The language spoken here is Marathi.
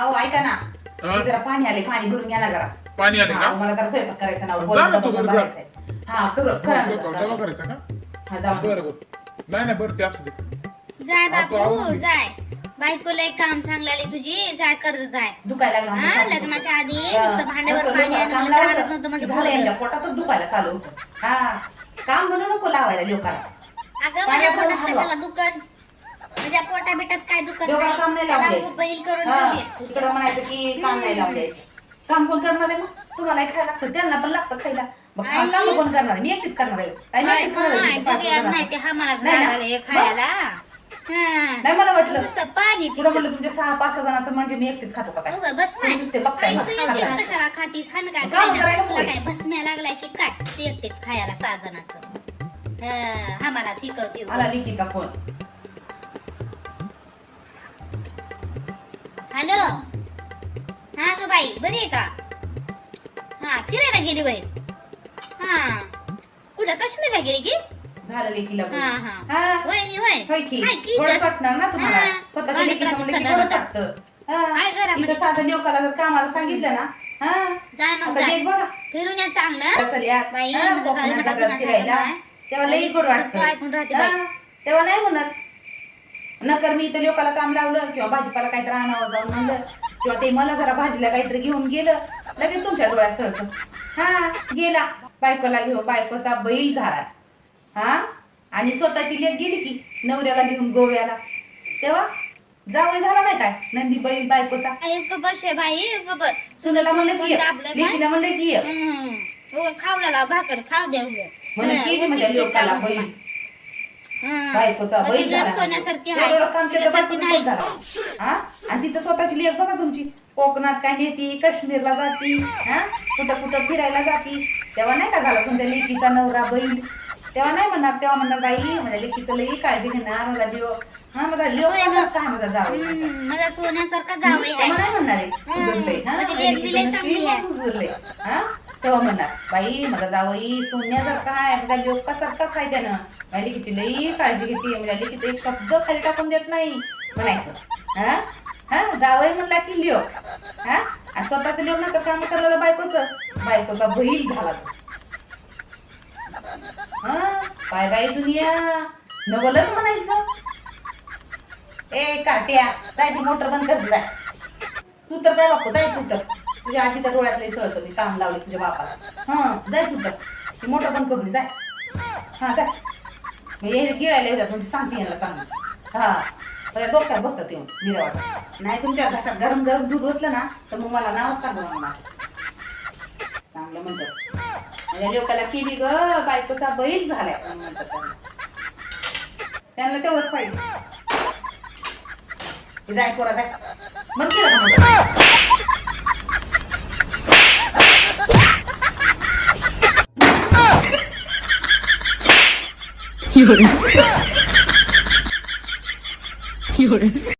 अहो ऐका ना हा? हे जरा पाणी आले पाणी भरून घ्या ना जरा पाणी आले हा, का मला जरा स्वयंपाक करायचा ना जा पोरांचा ना तू डबा घरी जा. भरायचा आहे. हा करू करा ना स्वयंपाक जरा. डबा करायचा का हा जाऊ ना. बरं बरं नाही नाही बरं ते असू दे जाय बापू. जाय बायकोला एक काम सांगलाली तुझी जाय कर जाय दुखायला लागलं आमच्या हा, सासूचं. लग्नाच्या आधी हा. नुसतं भांड्यावर नको, पाणी आणलं काम लावलं. आणत नव्हतं माझं झालं पोरगं. यांच्या पोटातच दुखायला चालू होतं हा काम म्हणू नको लावायला लोकांना अगं माझ्या पाण्यात पोटात हलवा. कशाला दुकान माझ्या पोटा बिटात काय लोकांना काम नाही द्यायचं. बैल करून ठेवलीस तू. तिकडं म्हणायचं की काम नाही द्यायचं काम कोण करणार आहे मग तुम्हाला खायला लागतं त्यांना पण लागतं खायला मग खा- आई. काम कोण करणार आहे मी एकटीच करणार आहे काय मी काय एकटीच करणार आहे काय, तुमच्या पाच बघूया, जणांचं? नाही ते हा मलाच नाही ना? लागलं हे खायला हा. नाही मला वाटलं नुसतं पाणी म्हणलं. तुमच्या सहा पाच सहा जणांचं म्हणजे मी एकटीच खातो का काय उगा बस तुम्ही नुसते. बघताय. तू कशाला खातीस हा काय काम खायला? करायला तुला लागलाय की काय ते एकटीच खायला सहा जणांचं हा, हा मला शिकवते आला लिकीचा फोन हॅलो. हा ग बाई बरी आहे का? हा फिरायला गेली बाई. हा. कुठं? काश्मीरला गेली की? झालं लेकीला बोल. हा हा. हा. वहिनी होय. होय की. हाय की थोडं तस- वाटणार ना तुम्हाला? हा. स्वतःच्या आणि लेकीचं घरात म्हणलं की सगळं थोडं होतं. वाटतं हाय हा. घरामध्ये. इथं साधं लोकाला जर कामाला सांगितलं ना हा. जाय मग आता जाय देख बघा. फिरून या चांगलं. चल या. बाई, हा, कोकणात जातात फिरायला. तेव्हा लई गोड सगळं वाटतं. ऐकून राहते हा, बाई. तेव्हा नाही म्हणत. नकर मी इथं लोकाला काम लावलं किंवा भाजीपाला काहीतरी आणावं जाऊन म्हणलं किंवा ते मला जरा भाजीला काहीतरी घेऊन गेलं लगेच तुमच्या डोळ्यात सळतं हा गेला. बायकोला घेऊन बायकोचा बैल झाला. हा? आणि स्वतःची लेख गेली की नवऱ्याला घेऊन गोव्याला. तेव्हा जावं झाला नाही काय? नंदी बैल बायकोचा. बस आहे बाई उग बस. सुनेला म्हणलं की? लेकीला म्हणलं की खावला भाकर खाऊ द्या उग. म्हणलं की म्हणजे लोकाला बैल. बायकोचा बैल झाला. सोन्यासारखी आहे. एवढं काम केलं तुझ्यासारखी बायकोचं नाही. बैल झाला. हा? आणि तिथं स्वतःची लेख बघा तुमची. कोकणात काय नेती काश्मीरला जाती हा? कुठं कुठं फिरायला जाती. तेव्हा नाही का झाला तुमच्या लेकीचा नवरा बैल? तेव्हा नाही म्हणणार तेव्हा म्हणणार बाई माझ्या लेकीचं लई काळजी घेणार माझा लिओ हा माझा लिओ होय ना. काय माझा जावं हम्म, माझा सोन्यासारखा जावई तेव्हा आहे. नाही म्हणणार आहे. हा? माझी माझ्या लेक बी लेकीचं लई चांगली नशीब आहे. उजळलंय, हा? तेव्हा म्हणणार बाई मला जावई सोन्यासारखा आहे माझ्या लोकासारखाच आहे त्यानं. माझ्या लेकीची लई काळजी घेते माझ्या लेकीचं एक शब्द खाली टाकून देत नाही. म्हणायचं. हा? हा? जावई म्हणला की लिओक हा? आणि स्वतःच लिओक नंतर काम करायला बायकोचं. बायकोचा बैल झाला तो. हा? बाय बाय दुनिया. नवलच म्हणायचं. ए काट्या जाय ती मोटर बंद कर जाय तू तर जाय बापू जाय तू तर. तुझ्या आजीच्या डोळ्यातले सळतो मी काम लावले तुझ्या बापाला. हा जाय तू मोठं ती करून जाय. हा जाय. हे गिळायला येऊ तुमची सांगते याला चांगलीच. हा. डोक्यात बसतात येऊन मिरा नाही तुमच्या घशात गरम गरम दूध होतलं ना तर मग मला नावच सांगा मला माझं. चांगलं म्हणतात. माझ्या लोकाला केली ग बायकोचा बैल झालाय म्हणतात त्यांना. तेवढंच पाहिजे. जाय पोरा जाय. म्हणते 有人，有人。